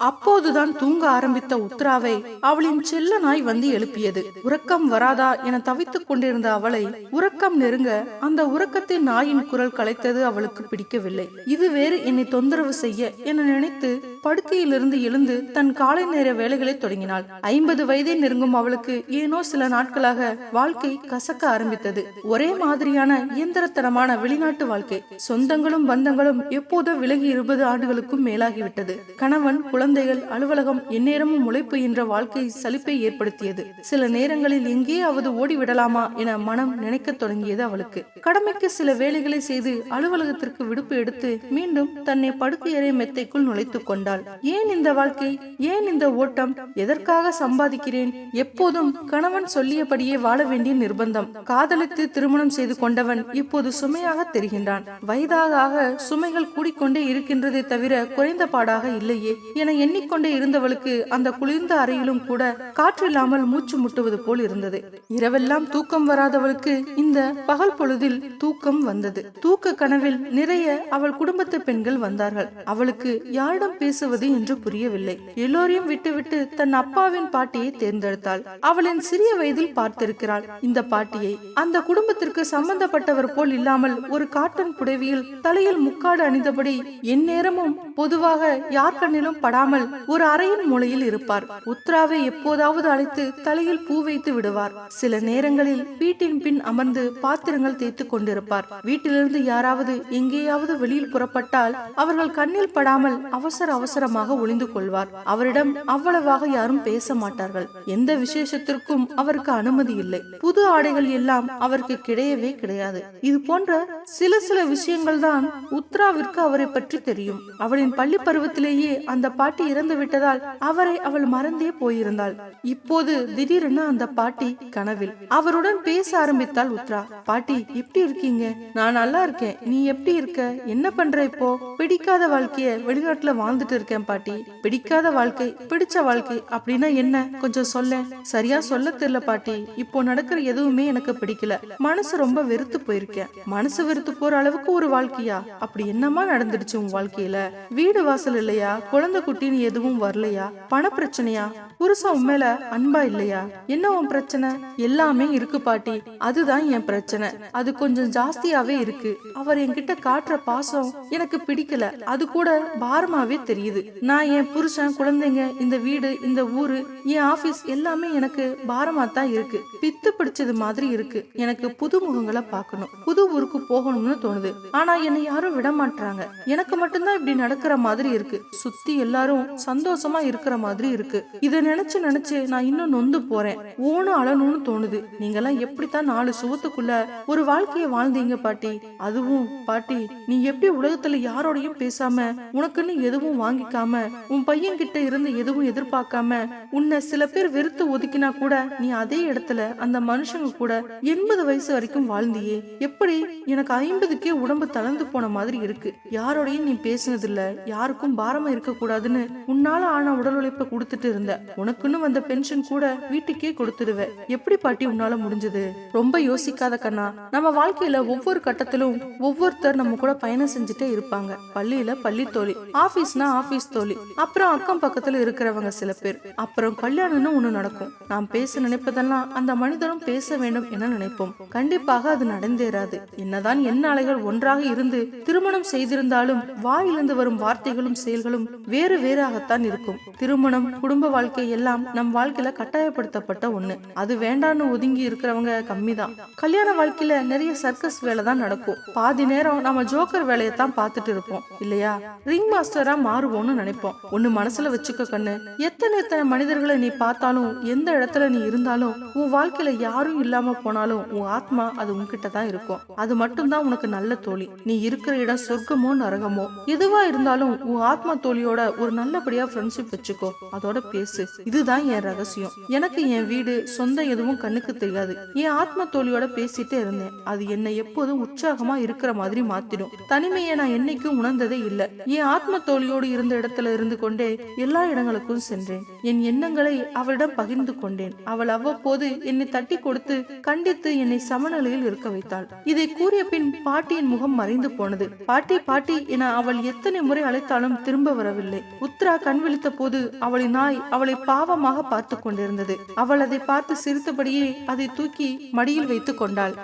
அப்போதுதான் தூங்க ஆரம்பித்த உத்ராவை அவளின் செல்ல நாய் வந்து எழுப்பியது. உறக்கம் வராதா என தவித்துக் கொண்டிருந்த அவளை உறக்கம் நெருங்க அந்த உறக்கத்தின் நாயின் குரல் கலைத்தது அவளுக்கு பிடிக்கவில்லை. இது வேறு என்னை தொந்தரவு செய்ய என நினைத்து படுக்கையிலிருந்து எழுந்து தன் காலை நேர வேலைகளை தொடங்கினாள். ஐம்பது வயதை நெருங்கும் அவளுக்கு ஏனோ சில நாட்களாக வாழ்க்கை கசக்க ஆரம்பித்தது. ஒரே மாதிரியான இயந்திரத்தனமான வெளிநாட்டு வாழ்க்கை. சொந்தங்களும் பந்தங்களும் எப்போதோ விலகி இருபது ஆண்டுகளுக்கும் மேலாகிவிட்டது. கணவன் குழந்தைகள் அலுவலகம் எந்நேரமும் உழைப்பு என்ற வாழ்க்கை சலிப்பை ஏற்படுத்தியது. சில நேரங்களில் எங்கேயாவது ஓடிவிடலாமா என மனம் நினைக்கத் தொடங்கியது அவளுக்கு. கடமைக்கு சில வேலைகளை செய்து அலுவலகத்திற்கு விடுப்பு எடுத்து மீண்டும் தன்னை படுக்கையறை மெத்தைக்குள் நுழைத்துக் கொண்டாள். ஏன் இந்த வாழ்க்கை? ஏன் இந்த ஓட்டம்? எதற்காக சம்பாதிக்கிறேன்? எப்போதும் கணவன் சொல்லியபடியே வாழ வேண்டிய நிர்பந்தம். காதலித்து திருமணம் செய்து கொண்டவன் இப்போது சுமையாக தெரிகின்றான். வயதாக சுமைகள் கூடிக்கொண்டே இருக்கின்றதே தவிர குறைந்த பாடாக இல்லையே. என எண்ணிக்கொண்டே இருந்தவளுக்கு அந்த குளிர்ந்த அறையிலும் கூட காற்றில்லாமல் மூச்சு முட்டுவது போல் இருந்தது. இரவெல்லாம் தூக்கம் வராதவளுக்கு இந்த பகல் பொழுதில் தூக்கம் வந்தது. தூக்க கனவில் நிறைய அவள் குடும்பத்து பெண்கள் வந்தார்கள். அவளுக்கு யாரிடம் பேசுவது என்று புரியவில்லை. எல்லோரையும் விட்டுவிட்டு தன் அப்பாவின் பாட்டியை தேர்ந்தெடுத்தாள். அவளின் சிறிய வயதில் பார்த்திருக்கிறாள். இந்த பாட்டியை அந்த குடும்பத்திற்கு சம்பந்தப்பட்டவர் போல் இல்லாமல் ஒரு காட்டன் புடவையில் தலையில் முக்காடு அணிந்தபடி எந்நேரமும் பொதுவாக யார் கண்ணிலும் படாமல் ஒரு அறையின் மூலையில் இருப்பார். உத்ராவை எப்போதாவது அழைத்து தலையில் பூ வைத்து விடுவார். சில நேரங்களில் வீட்டின் பின் அமர்ந்து பாத்திரங்கள் தேய்த்து கொண்டிருப்பார். வீட்டிலிருந்து யாராவது எங்கேயாவது வெளியில் புறப்பட்டால் அவர்கள் கண்ணில் படாமல் அவசர அவசரமாக ஒளிந்து கொள்வார். அவரிடம் அவ்வளவாக யாரும் பேச மாட்டார்கள். எந்த விசேஷத்திற்கும் அவருக்கு அனுமதி இல்லை. புது ஆடைகள் எல்லாம் அவருக்கு கிடையவே கிடையாது. இது போன்ற சில சில விஷயங்கள் தான் உத்ராவிற்கு அவரை பற்றி தெரியும். அவளின் பள்ளி பருவத்திலேயே அந்த பாட்டி இறந்து விட்டதால் அவரை அவள் மறந்தே போயிருந்தாள். இப்போது திடீரென அந்த பாட்டி கனவில். அவருடன் பேச ஆரம்பித்தாள் உத்ரா. பாட்டி எப்படி இருக்கீங்க? நான் நல்லா இருக்கேன். நீ எப்படி இருக்க? என்ன பண்ற இப்போ? பிடிக்காத வாழ்க்கைய வெளிநாட்டுல வாழ்ந்துட்டு இருக்கேன் பாட்டி. பிடிக்காத வாழ்க்கை பிடிச்ச வாழ்க்கை அப்படின்னா என்ன? கொஞ்சம் சொல்ல சரியா சொல்ல தெரியல பாட்டி. இப்போ நடக்கிற எதுவுமே எனக்கு பிடிக்கல. மனசு ரொம்ப வெறுத்து போயிருக்கேன். மனசு வெறுத்து போற அளவுக்கு ஒரு வாழ்க்கையா? அப்படி என்னமா நடந்துடுச்சு உன் வாழ்க்கையில? வீடு வாசல் இல்லையா? குழந்தை குட்டின்னு எதுவும் வரலையா? பண பிரச்சனையா புருஷன் உன் மேல அன்பா இல்லையா? என்ன உன் பிரச்சனை? எல்லாமே இருக்கு பாட்டி. அதுதான் என் பிரச்சனை. அது கொஞ்சம் ஜாஸ்தியாவே இருக்கு. அவர் என்கிட்ட காட்டுற பாசம் எனக்கு பிடிக்கல. அது கூட பாரமாவே தெரியுது. நான் என் புருஷன் குழந்தைங்க இந்த வீடு இந்த ஊரு என் ஆபீஸ் எல்லாமே எனக்கு பாரமா தான் இருக்கு. பித்து பிடிச்சது மாதிரி இருக்கு. எனக்கு புது முகங்களை பார்க்கணும். புது ஊருக்கு போகணும்னு தோணுது. ஆனா என்னை யாரும் விட மாட்டாங்க எனக்கு மட்டும்தான் இப்படி நடக்கிற மாதிரி இருக்கு. சுத்தி எல்லாரும் சந்தோஷமா இருக்கிற மாதிரி இருக்கு. இத நினைச்சு நினைச்சு நான் இன்னும் நொந்து போறேன். ஓனும் அழணும்னு தோணுது. நீங்கெல்லாம் எப்படித்தான் நாலு சுகத்துக்குள்ள ஒரு வாழ்க்கைய வாழ்ந்தீங்க பாட்டி? அதுவும் பாட்டி நீ எப்படி உலகத்துல யாரோடையும் பேசாம உனக்குன்னு எதுவும் வாங்கிக்காம உன் பையன் கிட்ட இருந்து எதுவும் எதிர்பார்க்காம உன்னை சில பேர் வெறுத்து ஒதுக்கினா கூட நீ அதே இடத்துல அந்த மனுஷங்க கூட எண்பது வயசு வரைக்கும் வாழ்ந்தியே. எப்படி? எனக்கு ஐம்பதுக்கே உடம்பு தளர்ந்து போன மாதிரி இருக்கு. யாரோடையும் நீ பேசினது இல்ல யாருக்கும் பாரமா இருக்க கூடாதுன்னு உன்னால ஆன உடல் உழைப்பை கொடுத்துட்டு இருந்த. உனக்குன்னு வந்த பென்ஷன் கூட வீட்டுக்கே கொடுத்துடுவ. எப்படி பாட்டி உன்னால முடிஞ்சது? ரொம்ப யோசிக்காத கண்ணா. நம்ம வாழ்க்கையில ஒவ்வொரு கட்டத்திலும் ஒவ்வொருத்தர் நம்ம கூட பயணம் செஞ்சுட்டே இருப்பாங்க. பள்ளியில பள்ளி தோழி. ஆபீஸ்னா ஆபீஸ் தோழி. அப்புறம் அக்கம் பக்கத்துல இருக்கிறவங்க சில பேர். அப்புறம் கல்யாணம்னு ஒண்ணு நடக்கும். நாம் பேச நினைப்பதெல்லாம் அந்த மனிதனும் பேச வேண்டும் என நினைப்போம். கண்டிப்பாக அது நடந்தேறாது. என்னதான் என் அலைகள் ஒன்றாக இருந்து திருமணம் செய்திருந்தாலும் வாயிலிருந்து வரும் வார்த்தைகளும் செயல்களும் வேறு வேறாகத்தான் இருக்கும். திருமணம் குடும்ப வாழ்க்கை எல்லாம் நம் வாழ்க்கையில கட்டாயப்படுத்தப்பட்ட ஒண்ணு. அது வேண்டான்னு ஒதுங்கி இருக்கிறவங்க கம்மி தான் கல்யாண வாழ்க்கையில நிறைய சர்க்கஸ் வேலை தான் நடக்கும். பாதி நேரம் நம்ம ஜோக்கர் வேலையை தான் பார்த்துட்டு இருப்போம். இல்லையா? ரிங் மாஸ்டரா மாறுவோம். ஆகும்னு நினைப்போம். ஒன்னு மனசுல வச்சுக்க கண்ணு. எத்தனை எத்தனை மனிதர்களை நீ பார்த்தாலும் எந்த இடத்துல நீ இருந்தாலும் உன் வாழ்க்கையில யாரும் இல்லாம போனாலும் உன் ஆத்மா அது உன்கிட்ட தான் இருக்கும். அது மட்டும்தான் உனக்கு நல்ல தோழி. நீ இருக்கிற இடம் சொர்க்கமோ நரகமோ எதுவா இருந்தாலும் உன் ஆத்மா தோழியோட ஒரு நல்லபடியா ஃப்ரெண்ட்ஷிப் வச்சுக்கோ. அதோட பேசு. இதுதான் என் ரகசியம். எனக்கு என் வீடு சொந்தம் எதுவும் கண்ணுக்கு தெரியாது. என் ஆத்மா தோழியோட பேசிட்டே இருந்தேன். அது என்னை எப்போதும் உற்சாகமா இருக்கிற மாதிரி மாத்திடும். தனிமையை நான் என்னைக்கும் உணர்ந்ததே இல்ல. என் ஆத்ம தோழியோடு இருந்த இருந்த இடத்துல இருந்து கொண்டே எல்லா இடங்களுக்கும் சென்றேன். என் எண்ணங்களை அவளிடம் பகிர்ந்து கொண்டேன். அவள் அவ்வப்போது என்னை தட்டி கொடுத்து கண்டித்து என்னை சமநிலையில் இருக்க வைத்தாள். இதை கூறிய பின் பாட்டியின் முகம் மறைந்து போனது. பாட்டி பாட்டி என அவள் எத்தனை முறை அழைத்தாலும் திரும்ப வரவில்லை. உத்ரா கண் விழித்த போது அவளின் நாய் அவளை பாவமாக பார்த்து கொண்டிருந்தது. அவள் அதை பார்த்து சிரித்தபடியே அதை தூக்கி மடியில் வைத்துக் கொண்டாள்.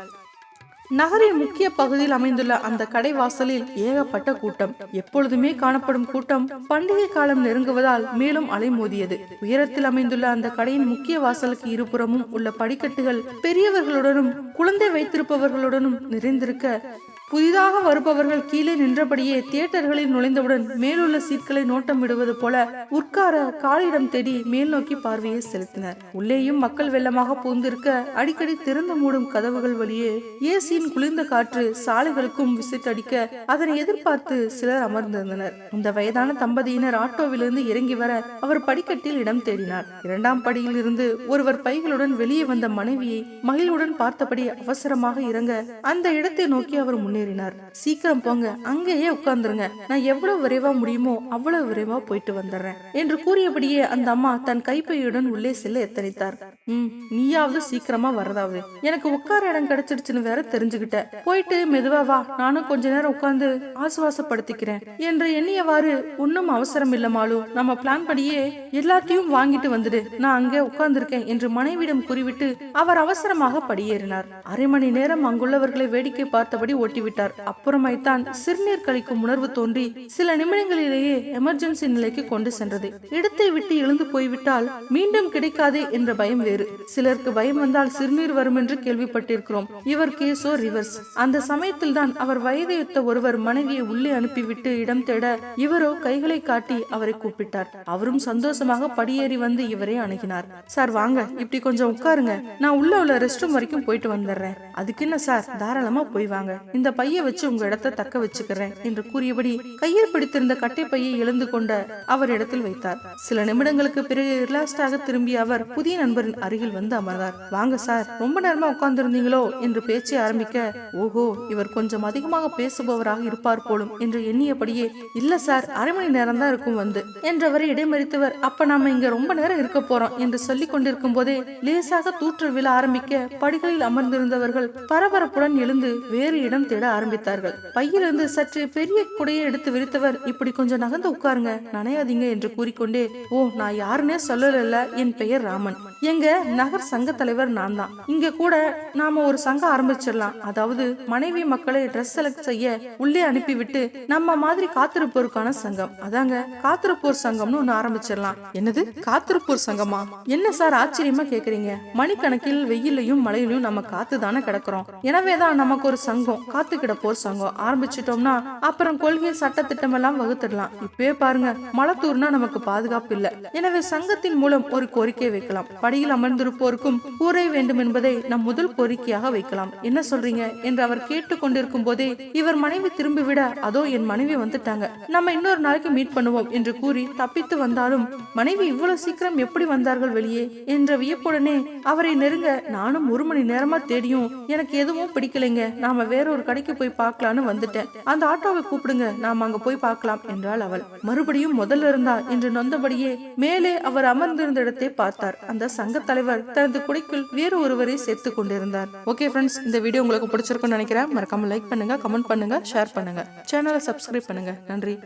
நகரின் முக்கிய பகுதியில் அமைந்துள்ள அந்த கடை வாசலில் ஏகப்பட்ட கூட்டம். எப்பொழுதுமே காணப்படும் கூட்டம் பண்டிகை காலம் நெருங்குவதால் மேலும் அலைமோதியது. உயரத்தில் அமைந்துள்ள அந்த கடையின் முக்கிய வாசலுக்கு இருபுறமும் உள்ள படிக்கட்டுகள் பெரியவர்களுடனும் குழந்தை வைத்திருப்பவர்களுடனும் நிறைந்திருக்க புதிதாக வருபவர்கள் கீழே நின்றபடியே தியேட்டர்களில் நுழைந்தவுடன் மேலுள்ள சீட்களை நோட்டம் விடுவது போல உட்கார காலிடம் தேடி மேல் நோக்கி பார்வையை செலுத்தினர். உள்ளேயும் மக்கள் வெள்ளமாக பூந்திருக்க அடிக்கடி திறந்து மூடும் கதவுகள் வழியே ஏசியின் குளிர்ந்த காற்று சாலைகளுக்கும் விசிட்டடிக்க அதனை எதிர்பார்த்து சிலர் அமர்ந்திருந்தனர். இந்த வயதான தம்பதியினர் ஆட்டோவிலிருந்து இறங்கி வர அவர் படிக்கட்டில் இடம் தேடினார். இரண்டாம் படியில் இருந்து ஒருவர் பைகளுடன் வெளியே வந்த மனைவியை மகிழ்வுடன் பார்த்தபடி அவசரமாக இறங்க அந்த இடத்தை நோக்கி அவர் முன்னேறினார். சீக்கிரம் போங்க அங்கேயே உட்கார்ந்துருங்க. நான் எவ்வளவு விரைவா முடியுமோ அவ்வளவு விரைவா போயிட்டு வந்துடுறேன் என்று கூறியபடியே அந்த அம்மா தன் கைப்பையுடன் உள்ளே செல்ல எத்தனித்தார். ம் நீயாவது சீக்கிரமா வரதாவது. எனக்கு உட்கார இடம் கிடைச்சிடுச்சுன்னு வேற தெரிஞ்சுக்கிட்ட. போயிட்டு மெதுவா வா நானும் கொஞ்ச நேரம் உட்கார்ந்து ஆசுவாசப்படுத்திக்கிறேன் என்று எண்ணியவாறு ஒன்னும் அவசரம் இல்ல நம்ம பிளான் படியே எல்லாத்தையும் வாங்கிட்டு வந்துடு. நான் அங்கே உட்கார்ந்திருக்கேன் என்று மனைவிடம் கூறிவிட்டு அவர் அவசரமாக படியேறினார். அரை மணி நேரம் அங்குள்ளவர்களை வேடிக்கை பார்த்தபடி ஓட்டி ஓட்டிவிட்டார் அப்புறமாய்த்தான் சிறுநீர் கழிக்கும் உணர்வு தோன்றி சில நிமிடங்களிலேயே எமர்ஜென்சி நிலைக்கு கொண்டு சென்றது. இடத்தை விட்டு எழுந்து போய்விட்டால் மீண்டும் கிடைக்காதே என்ற பயம் வேறு. சிலருக்கு பயம் வந்தால் சிறுநீர் வரும் என்று கேள்விப்பட்டிருக்கிறோம். இவர் கேசோ ரிவர்ஸ். அந்த சமயத்தில் தான் அவர் வயதையொத்த ஒருவர் மனைவியை உள்ளே அனுப்பிவிட்டு இடம் தேட இவரோ கைகளை காட்டி அவரை கூப்பிட்டார். அவரும் சந்தோஷமாக படியேறி வந்து இவரை அணுகினார். சார் வாங்க. இப்படி கொஞ்சம் உட்காருங்க. நான் உள்ள உள்ள ரெஸ்ட் ரூம் வரைக்கும் போயிட்டு வந்துடுறேன் அதுக்கு என்ன சார்? தாராளமா போய் வாங்க. இந்த பைய வச்சு உங்க இடத்தை தக்க வச்சுக்கிறேன் என்று கூறியபடி கையில் பிடித்திருந்த கட்டை பையை எழுந்து கொண்ட அவர் இடத்தில் வைத்தார். சில நிமிடங்களுக்கு பிறகு ரிலாக்ஸ்டாக திரும்பிய அவர் புதிய நண்பரின் அருகில் வந்து அமர்ந்தார். வாங்க சார் ரொம்ப நேரமா உட்கார்ந்திருந்தீங்களோ? என்று பேச்சை ஆரம்பிக்க ஓஹோ இவர் கொஞ்சம் அதிகமாக பேசுபவராக இருப்பார் போலும் என்று எண்ணியபடியே இல்ல சார் அரை மணி நேரம் தான் இருக்கும் வந்து என்றவரை இடைமறித்தவர் அப்ப நாம இங்க ரொம்ப நேரம் இருக்க போறோம் என்று சொல்லிக் கொண்டிருக்கும் போதே லேசாக தூற்றல் விழ ஆரம்பிக்க படிகளில் அமர்ந்திருந்தவர்கள் பரபரப்புடன் எழுந்து வேறு இடம் தேட ஆரம்பித்தார்கள். பையிலிருந்து சற்று பெரிய குடையை எடுத்து விரித்தவர் இப்படி கொஞ்சம் நகர்ந்து உட்காருங்க நனையாதீங்க என்று கூறிக்கொண்டே ஓ நான் யாருன்னே சொல்லல என் பெயர் ராமன். எங்க நகர் சங்க தலைவர் நான் தான் இங்க கூட நாம ஒரு சங்கம் ஆரம்பிச்சிடலாம். அதாவது மனைவி மக்களை ட்ரெஸ் செலக்ட் செய்ய உள்ளே அனுப்பிவிட்டு நம்ம மாதிரி காத்திருப்போருக்கான சங்கம். அதாங்க காத்திருப்போர் சங்கம்னு ஒண்ணு ஆரம்பிச்சிடலாம். என்னது? காத்திருப்போர் சங்கமா? என்ன சார் ஆச்சரியமா கேக்குறீங்க? மணிக்கணக்கில் வெயிலையும் மழையிலையும் நம்ம காத்து தானே கிடக்குறோம். எனவேதான் நமக்கு ஒரு சங்கம் காத்து கிடப்போர் சங்கம். ஆரம்பிச்சிட்டோம்னா அப்புறம் கொள்கை சட்ட திட்டம் எல்லாம் வகுத்துடலாம். இப்பவே பாருங்க மலத்தூர்னா நமக்கு பாதுகாப்பு இல்ல. எனவே சங்கத்தின் மூலம் ஒரு கோரிக்கை வைக்கலாம். படியில் அமர்ந்திருப்போருக்கும் கூரை வேண்டும் என்பதை நம் முதல் கோரிக்கையாக வைக்கலாம். என்ன சொல்றீங்க? என்று அவர் கேட்டு கொண்டிருக்கும் போதே இவர் மனைவி திரும்பிவிட அதோ என் மனைவி வந்துட்டாங்க. நம்ம இன்னொரு நாளைக்கு மீட் பண்ணுவோம் என்று கூறி தப்பித்து வந்தாலும் மனைவி இவ்வளவு சீக்கிரம் எப்படி வந்தார்கள் வெளியே? என்ற வியப்புடனே அவரை நெருங்க நானும் ஒரு மணி நேரமா தேடியும் எனக்கு எதுவும் பிடிக்கலைங்க. நாம வேற ஒரு கடைக்கு போய் பார்க்கலான்னு வந்துட்டேன். அந்த ஆட்டோவை கூப்பிடுங்க. நாம அங்க போய் பார்க்கலாம் என்றாள் அவள். மறுபடியும் முதல்ல இருந்தா என்று நொந்தபடியே மேலே அவர் அமர்ந்திருந்த இடத்தை பார்த்தார். அந்த சங்க தலைவர் தனது குடைக்குள் வேறு ஒருவரை சேர்த்து கொண்டிருந்தார். ஓகே ஃப்ரெண்ட்ஸ் இந்த வீடியோ உங்களுக்கு பிடிச்சிருக்கும்னு நினைக்கிறேன். மறக்காம லைக் பண்ணுங்க கமெண்ட் பண்ணுங்க ஷேர் பண்ணுங்க. சேனலை சப்ஸ்கிரைப் பண்ணுங்க. நன்றி.